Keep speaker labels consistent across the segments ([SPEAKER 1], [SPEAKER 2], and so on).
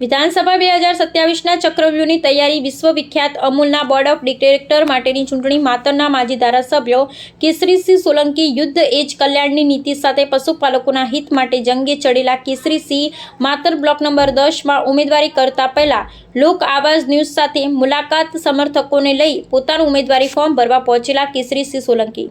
[SPEAKER 1] વિધાનસભા બે હજાર સત્યાવીસના ચક્રવ્યૂહની તૈયારી વિશ્વવિખ્યાત અમૂલના બોર્ડ ઓફ ડિરેક્ટર માટેની ચૂંટણી માતરના માજી ધારાસભ્યો કેસરીસિંહ સોલંકી યુદ્ધ એજ કલ્યાણની નીતિ સાથે પશુપાલકોના હિત માટે જંગે ચડેલા કેસરીસિંહ માતર બ્લોક નંબર દસમાં ઉમેદવારી કરતા પહેલા લોક આવાજ ન્યૂઝ સાથે મુલાકાત સમર્થકોને લઈ પોતાનું ઉમેદવારી ફોર્મ ભરવા પહોંચેલા કેસરીસિંહ સોલંકી.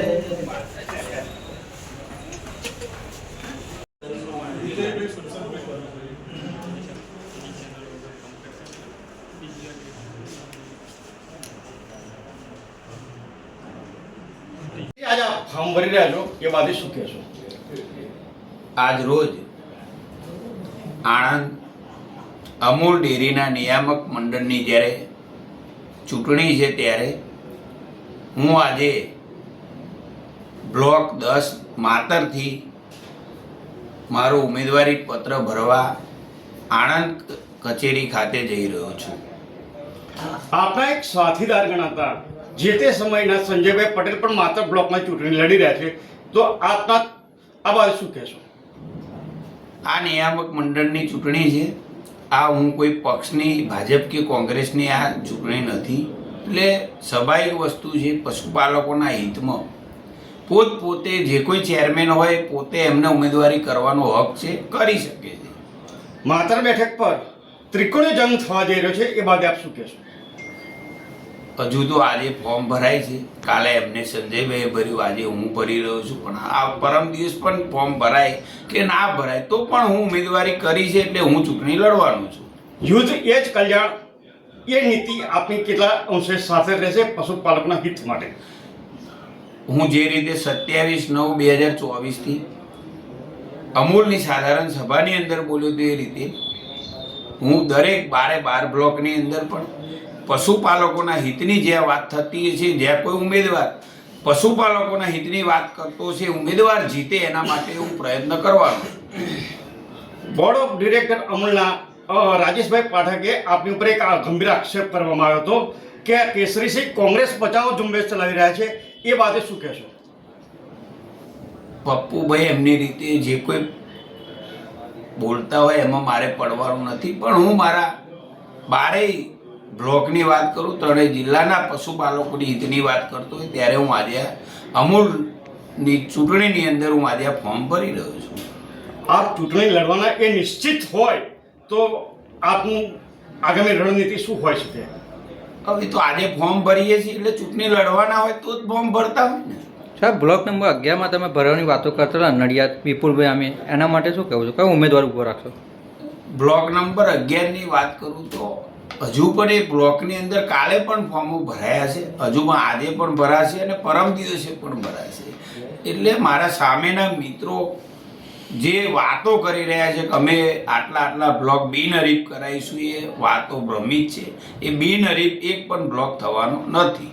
[SPEAKER 2] ફોર્મ ભરી રહ્યા છો એ બાબતે શું કહેશો?
[SPEAKER 3] આજ રોજ આણંદ અમૂલ ડેરીના નિયામક મંડળની જ્યારે ચૂંટણી છે ત્યારે હું આજે બ્લોક દસ માતરથી મારું ઉમેદવારી પત્ર ભરવા આણંદ કચેરી ખાતે જઈ રહ્યો છું.
[SPEAKER 2] આપણા એક સાથીદાર ગણાતા જે તે સમયના સંજયભાઈ પટેલ પણ માત્ર બ્લોકમાં ચૂંટણી લડી રહ્યા છે. તો આપના આ બાબતે શું કહેશો?
[SPEAKER 3] આ નિયામક મંડળની ચૂંટણી છે. આ હું કોઈ પક્ષની ભાજપ કે કોંગ્રેસની આ ચૂંટણી નથી. એટલે સ્વાભાવિક વસ્તુ છે પશુપાલકોના હિતમાં. પોત પોતે જે કોઈ ચેરમેન હોય પોતે એમને ઉમેદવારી કરવાનો હક છે કરી શકે છે.
[SPEAKER 2] માતર બેઠક પર ત્રિકોણ જંગ થવા જઈ રહ્યો છે. એ બાદ આપ શું કહેશો?
[SPEAKER 3] હજુ તો આજે ફોર્મ ભરાય છે. કાલે એમને સંજયભાઈએ ભર્યું આજે હું ભરી રહ્યો છું. પણ આ પરમ દિવસ પણ ફોર્મ ભરાય કે ના ભરાય તો પણ હું ઉમેદવારી કરી છે એટલે હું ચૂંટણી લડવાનું છું.
[SPEAKER 2] યુદ્ધ એ જ કલ્યાણ એ નીતિ આપની કેટલા અંશે સાથે રહેશે પશુપાલકના હિત માટે?
[SPEAKER 3] હું જે રીતે સત્યાવીસ નવ બે હજાર ચોવીસથી અમૂલની સાધારણ સભાની અંદર બોલ્યો તો એ રીતે હું દરેક બારે બાર બ્લોકની અંદર પણ પશુપાલકોના હિતની જે વાત થતી છે જ્યાં કોઈ ઉમેદવાર પશુપાલકોના હિતની વાત કરતો છે ઉમેદવાર જીતે એના માટે હું પ્રયત્ન કરવાનો
[SPEAKER 2] બોર્ડ ઓફ ડિરેક્ટર અમલના રાજેશભાઈ પાઠકે આપની ઉપર એક ગંભીર આક્ષેપ કરવામાં આવ્યો હતો કે કેસરીસિંહ કોંગ્રેસ બચાવો ઝુંબેશ ચલાવી રહ્યા છે એ બાબતે શું કહેશો?
[SPEAKER 3] પપ્પુભાઈ એમની રીતે જે કોઈ બોલતા હોય એમાં મારે પડવાનું નથી પણ હું મારા બારેય બ્લોકની વાત કરું ત્રણેય જિલ્લાના પશુપાલકોની હિતની વાત કરતો હોય ત્યારે હું આજે અમૂલની ચૂંટણીની અંદર હું આજે આ ફોર્મ ભરી રહ્યો છું.
[SPEAKER 2] આપ ચૂંટણી લડવાના એ નિશ્ચિત હોય તો આપનું આગામી રણનીતિ શું હોય શકે
[SPEAKER 3] હવે તો આજે ફોર્મ ભરીએ છીએ એટલે ચૂંટણી લડવાના હોય તો જ ફોર્મ ભરતા હોય ને.
[SPEAKER 4] સાહેબ બ્લોક નંબર અગિયારમાં તમે ભરવાની વાતો કરતા હતા નડિયાદ વિપુલભાઈ અમે એના માટે શું કહેવું છું? કયો ઉમેદવાર ઊભો રાખશો?
[SPEAKER 3] બ્લોક નંબર અગિયારની વાત કરું તો હજુ પણ એ બ્લોકની અંદર કાલે પણ ફોર્મો ભરાયા છે. હજુ પણ આજે પણ ભરાશે અને પરમ દિવસે પણ ભરાશે એટલે મારા સામેના મિત્રો જે વાતો કરી રહ્યા છે કે અમે આટલા આટલા બ્લોક બિનહરીફ કરાવીશું, એ વાતો ભ્રમિત છે. એ બિનહરીફ એક પણ બ્લોક થવાનો નથી.